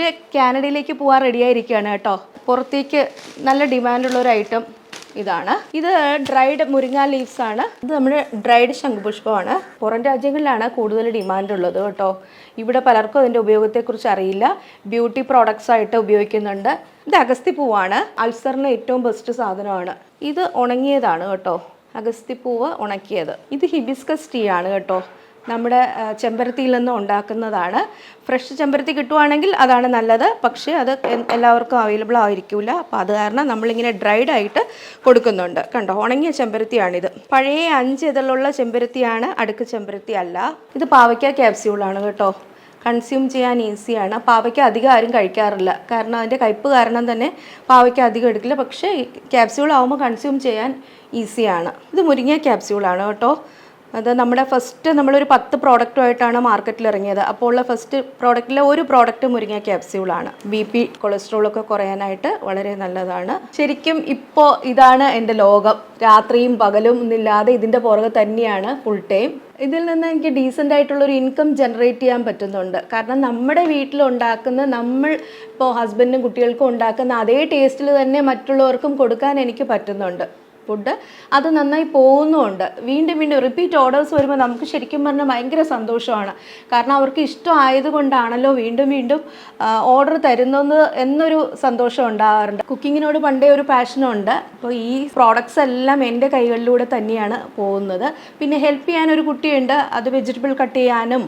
ഇവർ കാനഡയിലേക്ക് പോകാൻ റെഡിയായിരിക്കുകയാണ് കേട്ടോ. പുറത്തേക്ക് നല്ല ഡിമാൻഡുള്ള ഒരു ഐറ്റം ഇതാണ്. ഇത് ഡ്രൈഡ് മുരിങ്ങ ലീവ്സ് ആണ്. ഇത് നമ്മുടെ ഡ്രൈഡ് ശംഖുപുഷ്പമാണ്. പുറം രാജ്യങ്ങളിലാണ് കൂടുതൽ ഡിമാൻഡ് ഉള്ളത് കേട്ടോ. ഇവിടെ പലർക്കും അതിന്റെ ഉപയോഗത്തെക്കുറിച്ച് അറിയില്ല. ബ്യൂട്ടി പ്രോഡക്ട്സ് ആയിട്ട് ഉപയോഗിക്കുന്നുണ്ട്. ഇത് അഗസ്തി പൂവാണ് അൾസറിന് ഏറ്റവും ബെസ്റ്റ് സാധനമാണ്. ഇത് ഉണങ്ങിയതാണ് കേട്ടോ. അഗസ്തി പൂവ് ഉണക്കിയത്. ഇത് ഹിബിസ്കസ് ടീ ആണ് കേട്ടോ. നമ്മുടെ ചെമ്പരത്തിയിൽ നിന്ന് ഉണ്ടാക്കുന്നതാണ്. ഫ്രഷ് ചെമ്പരത്തി കിട്ടുവാണെങ്കിൽ അതാണ് നല്ലത്. പക്ഷേ അത് എല്ലാവർക്കും അവൈലബിൾ ആയിരിക്കില്ല അപ്പോൾ അത് കാരണം നമ്മളിങ്ങനെ ഡ്രൈഡ് ആയിട്ട് കൊടുക്കുന്നുണ്ട്. കണ്ടോ? ഉണങ്ങിയ ചെമ്പരത്തിയാണിത്. പഴയ അഞ്ച് ഇതിലുള്ള ചെമ്പരത്തിയാണ് അടുക്ക് ചെമ്പരത്തി അല്ല. ഇത് പാവയ്ക്ക ക്യാപ്സ്യൂളാണ് കേട്ടോ. കൺസ്യൂം ചെയ്യാൻ ഈസിയാണ് പാവയ്ക്ക അധികം ആരും കഴിക്കാറില്ല. കാരണം അതിന്റെ കയ്പ്പ് കാരണം തന്നെ പാവയ്ക്ക അധികം എടുക്കില്ല. പക്ഷേ ക്യാപ്സ്യൂൾ ആവുമ്പോൾ കൺസ്യൂം ചെയ്യാൻ ഈസിയാണ് ഇത് മുരിങ്ങ ക്യാപ്സ്യൂളാണ് കേട്ടോ. അത് നമ്മുടെ ഫസ്റ്റ് നമ്മളൊരു പത്ത് പ്രോഡക്റ്റുമായിട്ടാണ് മാർക്കറ്റിൽ ഇറങ്ങിയത്. അപ്പോൾ ഉള്ള ഫസ്റ്റ് പ്രോഡക്റ്റിലെ ഒരു പ്രോഡക്റ്റ് മുരിങ്ങ ക്യാപ്സ്യൂളാണ് ബി പി കൊളസ്ട്രോൾ ഒക്കെ കുറയാനായിട്ട് വളരെ നല്ലതാണ്. ശരിക്കും ഇപ്പോൾ ഇതാണ് എന്റെ ലോകം. രാത്രിയും പകലും ഒന്നില്ലാതെ ഇതിന്റെ പുറകെ തന്നെയാണ് ഫുൾ ടൈം ഇതിൽ നിന്ന് എനിക്ക് ഡീസന്റ് ആയിട്ടുള്ളൊരു ഇൻകം ജനറേറ്റ് ചെയ്യാൻ പറ്റുന്നുണ്ട്. കാരണം നമ്മുടെ വീട്ടിലുണ്ടാക്കുന്ന നമ്മൾ ഇപ്പോൾ ഹസ്ബൻഡും കുട്ടികൾക്കും ഉണ്ടാക്കുന്ന അതേ ടേസ്റ്റിൽ തന്നെ മറ്റുള്ളവർക്കും കൊടുക്കാൻ എനിക്ക് പറ്റുന്നുണ്ട്. ഫുഡ് അത് നന്നായി പോകുന്നുമുണ്ട്. വീണ്ടും വീണ്ടും റിപ്പീറ്റ് ഓർഡേഴ്സ് വരുമ്പോൾ നമുക്ക് ശരിക്കും പറഞ്ഞാൽ ഭയങ്കര സന്തോഷമാണ്. കാരണം അവർക്ക് ഇഷ്ടമായതുകൊണ്ടാണല്ലോ വീണ്ടും വീണ്ടും ഓർഡർ തരുന്നത് എന്നൊരു സന്തോഷം ഉണ്ടാകാറുണ്ട് കുക്കിങ്ങിനോട് പണ്ടേ ഒരു പാഷനുണ്ട് അപ്പോൾ ഈ പ്രോഡക്ട്സ് എല്ലാം എന്റെ കൈകളിലൂടെ തന്നെയാണ് പോകുന്നത്. പിന്നെ ഹെൽപ്പ് ചെയ്യാൻ ഒരു കുട്ടിയുണ്ട്. അത് വെജിറ്റബിൾ കട്ട് ചെയ്യാനും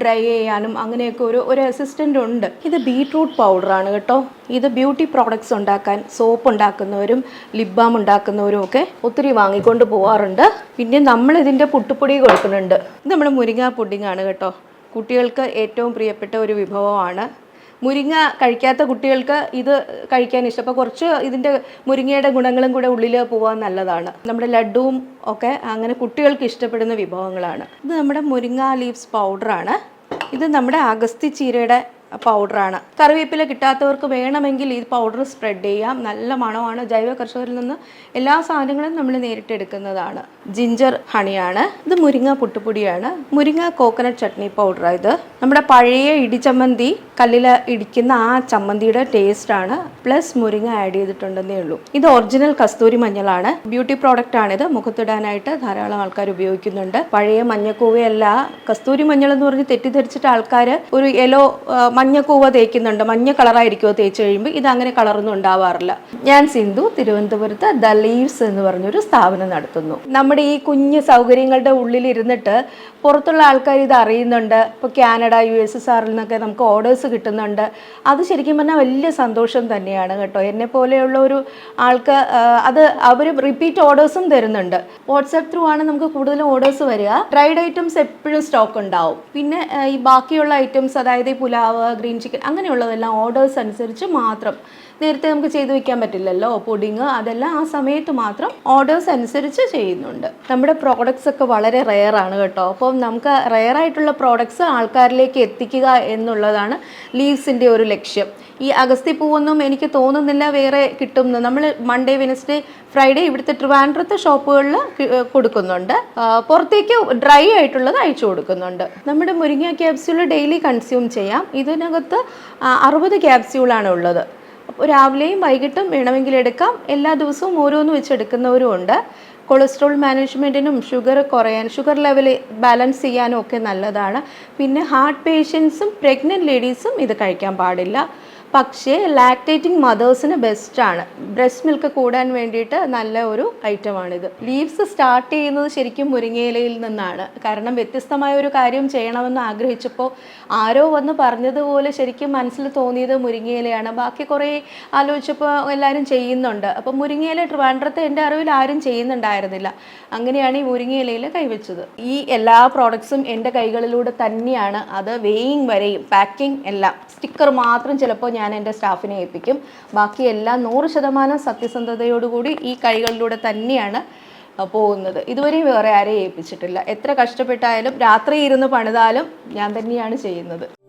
ഡ്രൈ ചെയ്യാനും അങ്ങനെയൊക്കെ ഒരു ഒരു അസിസ്റ്റന്റ് ഉണ്ട്. ഇത് ബീട്രൂട്ട് പൗഡറാണ് കേട്ടോ. ഇത് ബ്യൂട്ടി പ്രോഡക്ട്സ് ഉണ്ടാക്കാൻ സോപ്പ് ഉണ്ടാക്കുന്നവരും ലിപ് ബാം ഉണ്ടാക്കുന്നവരും ഒക്കെ ഒത്തിരി വാങ്ങിക്കൊണ്ട് പോവാറുണ്ട്. പിന്നെ നമ്മൾ ഇതിന്റെ പുട്ടുപൊടി കൊടുക്കുന്നുണ്ട്. ഇത് നമ്മുടെ മുരിങ്ങ പുഡിംഗ് ആണ് കേട്ടോ. കുട്ടികൾക്ക് ഏറ്റവും പ്രിയപ്പെട്ട ഒരു വിഭവമാണ്. മുരിങ്ങ കഴിക്കാത്ത കുട്ടികൾക്ക് ഇത് കഴിക്കാൻ ഇഷ്ടം. അപ്പോൾ കുറച്ച് ഇതിന്റെ മുരിങ്ങയുടെ ഗുണങ്ങളും കൂടെ ഉള്ളിൽ പോകാൻ നല്ലതാണ്. നമ്മുടെ ലഡുവും ഒക്കെ അങ്ങനെ കുട്ടികൾക്ക് ഇഷ്ടപ്പെടുന്ന വിഭവങ്ങളാണ്. ഇത് നമ്മുടെ മുരിങ്ങ ലീവ്സ് പൗഡറാണ്. ഇത് നമ്മുടെ അഗസ്തി ചീരയുടെ പൗഡറാണ്. കറിവേപ്പില കിട്ടാത്തവർക്ക് വേണമെങ്കിൽ ഈ പൗഡർ സ്പ്രെഡ് ചെയ്യാം. നല്ല മണമാണ്. ജൈവ കർഷകരിൽ നിന്ന് എല്ലാ സാധനങ്ങളും നമ്മൾ നേരിട്ട് എടുക്കുന്നതാണ് ജിഞ്ചർ ഹണിയാണ്. ഇത് മുരിങ്ങ പുട്ടുപൊടിയാണ്. മുരിങ്ങ കോക്കനട്ട് ചട്നി പൗഡർ ഇത്. നമ്മുടെ പഴയ ഇടിച്ചമ്മന്തി കല്ലിൽ ഇടിക്കുന്ന ആ ചമ്മന്തിയുടെ ടേസ്റ്റാണ് പ്ലസ് മുരിങ്ങ ആഡ് ചെയ്തിട്ടുണ്ടെന്നേ ഉള്ളൂ. ഇത് ഒറിജിനൽ കസ്തൂരി മഞ്ഞളാണ്. ബ്യൂട്ടി പ്രോഡക്റ്റ് ആണിത് മുഖത്തിടാനായിട്ട് ധാരാളം ആൾക്കാർ ഉപയോഗിക്കുന്നുണ്ട്. പഴയ മഞ്ഞക്കൂവയല്ല. കസ്തൂരി മഞ്ഞൾ എന്ന് പറഞ്ഞ് തെറ്റിദ്ധരിച്ചിട്ട് ആൾക്കാർ ഒരു യെല്ലോ മഞ്ഞക്കൂവ തേക്കുന്നുണ്ട്. മഞ്ഞ കളറായിരിക്കുമോ തേച്ച് കഴിയുമ്പോൾ ഇത് അങ്ങനെ കളറൊന്നും ഉണ്ടാവാറില്ല. ഞാൻ സിന്ധു തിരുവനന്തപുരത്ത് ദ ലീവ്സ് എന്ന് പറഞ്ഞൊരു സ്ഥാപനം നടത്തുന്നു. നമ്മുടെ ഈ കുഞ്ഞു സൗകര്യങ്ങളുടെ ഉള്ളിൽ ഇരുന്നിട്ട് പുറത്തുള്ള ആൾക്കാർ ഇത് അറിയുന്നുണ്ട്. ഇപ്പോൾ കാനഡ യു എസ് എസ് ആറിൽ നിന്നൊക്കെ നമുക്ക് ഓർഡേഴ്സ് കിട്ടുന്നുണ്ട്. അത് ശരിക്കും പറഞ്ഞാൽ വലിയ സന്തോഷം തന്നെയാണ് കേട്ടോ. എന്നെ പോലെയുള്ള ഒരു ആൾക്ക് അത് അവർ റിപ്പീറ്റ് ഓർഡേഴ്സും തരുന്നുണ്ട്. വാട്സാപ്പ് ത്രൂ ആണ് നമുക്ക് കൂടുതലും ഓർഡേഴ്സ് വരിക. ഡ്രൈഡ് ഐറ്റംസ് എപ്പോഴും സ്റ്റോക്ക് ഉണ്ടാവും. പിന്നെ ഈ ബാക്കിയുള്ള ഐറ്റംസ് അതായത് ഈ പുലാവ് ഗ്രീൻ ചിക്കൻ അങ്ങനെയുള്ളതെല്ലാം ഓർഡേഴ്സ് അനുസരിച്ച് മാത്രം. നേരത്തെ നമുക്ക് ചെയ്തു വെക്കാൻ പറ്റില്ലല്ലോ. പുഡിങ് അതെല്ലാം ആ സമയത്ത് മാത്രം ഓർഡേഴ്സ് അനുസരിച്ച് ചെയ്യുന്നുണ്ട്. നമ്മുടെ പ്രോഡക്ട്സ് ഒക്കെ വളരെ റെയർ ആണ് കേട്ടോ. അപ്പോൾ നമുക്ക് റെയർ ആയിട്ടുള്ള പ്രോഡക്ട്സ് ആൾക്കാരിലേക്ക് എത്തിക്കുക എന്നുള്ളതാണ് ലീവ്സിന്റെ ഒരു ലക്ഷ്യം. ഈ അഗസ്തി പൂവൊന്നും എനിക്ക് തോന്നുന്നില്ല വേറെ കിട്ടുന്നു നമ്മൾ മൺഡേ വെനസ്ഡേ ഫ്രൈഡേ ഇവിടുത്തെ ട്രിവാൻഡ്രത്തെ ഷോപ്പുകളിൽ കൊടുക്കുന്നുണ്ട്. പുറത്തേക്ക് ഡ്രൈ ആയിട്ടുള്ളത് അയച്ചു കൊടുക്കുന്നുണ്ട്. നമ്മുടെ മുരിങ്ങ ക്യാപ്സ്യൂൾ ഡെയിലി കൺസ്യൂം ചെയ്യാം. ഇതിനകത്ത് അറുപത് ക്യാപ്സ്യൂളാണ് ഉള്ളത്. അപ്പോൾ രാവിലെയും വൈകിട്ടും വേണമെങ്കിൽ എടുക്കാം. എല്ലാ ദിവസവും ഓരോന്ന് വെച്ച് എടുക്കുന്നവരും ഉണ്ട്. കൊളസ്ട്രോൾ മാനേജ്മെന്റിനും ഷുഗർ കുറയാൻ ഷുഗർ ലെവൽ ബാലൻസ് ചെയ്യാനും ഒക്കെ നല്ലതാണ്. പിന്നെ ഹാർട്ട് പേഷ്യൻസും പ്രഗ്നന്റ് ലേഡീസും ഇത് കഴിക്കാൻ പാടില്ല. പക്ഷേ ലാക്ടേറ്റിംഗ് മദേഴ്സിന് ബെസ്റ്റാണ് ബ്രസ്റ്റ് മിൽക്ക് കൂടാൻ വേണ്ടിയിട്ട് നല്ല ഒരു ഐറ്റമാണിത് ലീവ്സ് സ്റ്റാർട്ട് ചെയ്യുന്നത് ശരിക്കും മുരിങ്ങയിലയിൽ നിന്നാണ്. കാരണം വ്യത്യസ്തമായ ഒരു കാര്യം ചെയ്യണമെന്ന് ആഗ്രഹിച്ചപ്പോൾ ആരോ വന്ന് പറഞ്ഞതുപോലെ ശരിക്കും മനസ്സിൽ തോന്നിയത് മുരിങ്ങയിലയാണ്. ബാക്കി കുറേ ആലോചിച്ചപ്പോൾ എല്ലാവരും ചെയ്യുന്നുണ്ട്. അപ്പോൾ മുരിങ്ങയില ട്രിവാൻഡ്രത്ത് എന്റെ അറിവിൽ ആരും ചെയ്യുന്നുണ്ടായിരുന്നില്ല. അങ്ങനെയാണ് ഈ മുരിങ്ങയിലയിൽ കൈവച്ചത്. ഈ എല്ലാ പ്രോഡക്ട്സും എന്റെ കൈകളിലൂടെ തന്നെയാണ് അത് വെയിങ് വരെയും പാക്കിംഗ് എല്ലാം. സ്റ്റിക്കർ മാത്രം ചിലപ്പോൾ ഞാൻ എന്റെ സ്റ്റാഫിനെ ഏൽപ്പിക്കും. ബാക്കി എല്ലാം നൂറ് ശതമാനം സത്യസന്ധതയോടുകൂടി ഈ കൈകളിലൂടെ തന്നെയാണ് പോകുന്നത്. ഇതുവരെയും വേറെ ആരെയും ഏൽപ്പിച്ചിട്ടില്ല. എത്ര കഷ്ടപ്പെട്ടായാലും രാത്രി ഇരുന്ന് പണിതാലും ഞാൻ തന്നെയാണ് ചെയ്യുന്നത്.